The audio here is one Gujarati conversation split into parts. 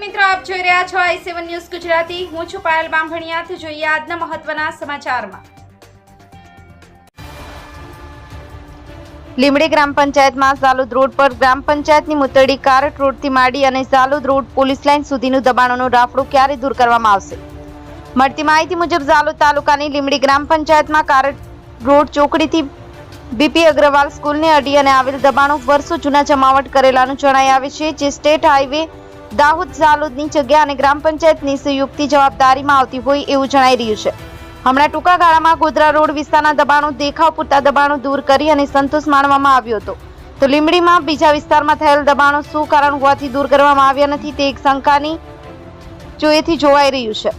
રહ્યા છો આઈ સેવન ન્યૂઝ ગુજરાતી. હું છું પાયલ બામભણિયાથી. જોઈએ આજના મહત્વના સમાચારમાં. લીમડી ગ્રામ પંચાયતમાં ઝાલોદ રોડ પર ગ્રામ પંચાયતની મુતરડી કારટ રોડથી માંડી અને ઝાલોદ રોડ પોલીસ લાઇન સુધીનું દબાણોનું રાફડું ક્યારે દૂર કરવામાં આવશે? મળતી માહિતી મુજબ ઝાલોદ તાલુકાની લીમડી ગ્રામ પંચાયતમાં કારટ રોડ ચોકડીથી બીપી અગ્રવાલ સ્કૂલને અડી અને આવેલ દબાણો વર્ષો જૂના જમાવટ કરેલાનું જણાઈ આવે છે, જે સ્ટેટ હાઈવે દાહોદ ઝાલોદની જગ્યા અને ગ્રામ પંચાયતની સંયુક્તિ જવાબદારીમાં આવતી હોય એવું જણાઈ રહ્યું છે. હમણાં ટૂંકા ગાળામાં ગોધરા રોડ વિસ્તારના દબાણો દેખાવ પૂરતા દબાણો દૂર કરી અને સંતોષ માણવામાં આવ્યો હતો. તો લીંબડીમાં બીજા વિસ્તારમાં થયેલ દબાણો શું કારણ હોવાથી દૂર કરવામાં આવ્યા નથી તે એક શંકાની જોએથી જોવાઈ રહ્યું છે.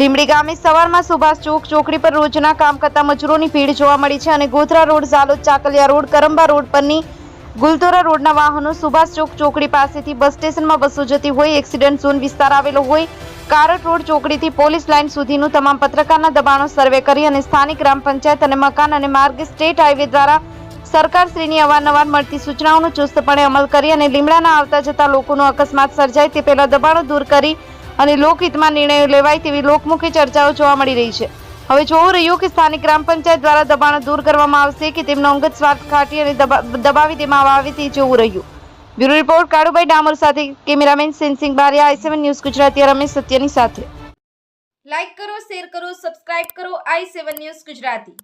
લીંબડી ગામે સવારમાં સુભાષ ચોક ચોકડી પર રોજના કામ કરતા મજૂરોની ભીડ જોવા મળી છે અને Godhra road, Jhalod, Chakaliya road, Karamba road પરની ગુલતોરા રોડના વાહનો સુભાષ ચોક ચોકડી પાસેથી બસ સ્ટેશનમાં બસો જતી હોય, એક્સિડન્ટ ઝોન વિસ્તાર આવેલો હોય. કારટ રોડ ચોકડીથી પોલીસ લાઇન સુધીનું તમામ પત્રકારના દબાણો સર્વે કરી અને સ્થાનિક ગ્રામ પંચાયત અને મકાન અને માર્ગ સ્ટેટ હાઈવે દ્વારા સરકારશ્રીની અવારનવાર મળતી સૂચનાઓનો ચુસ્તપણે અમલ કરી અને લીમડાના આવતા જતા લોકોનો અકસ્માત સર્જાય તે પહેલા દબાણો દૂર કરી અને લોકહિતમાં નિર્ણયો લેવાય તેવી લોકમુખી ચર્ચાઓ જોવા મળી રહી છે. હવે જોવું રહ્યું કે સ્થાનિક ગ્રામ પંચાયત દ્વારા દબાણ દૂર કરવામાં આવશે કે તેમનો અંગત સ્વાર્થ ખાટી અને દબાવી દેવામાં આવે તે જોવું રહ્યું. બ્યુરો રિપોર્ટ, કાળુભાઈ ડામોર સાથે cameraman Sensing Bariya, I news Gujarati. Ramesh સત્યની સાથે. લાઈક કરો, શેર કરો, સબસ્ક્રાઇબ કરો, આઈ ન્યૂઝ ગુજરાતી.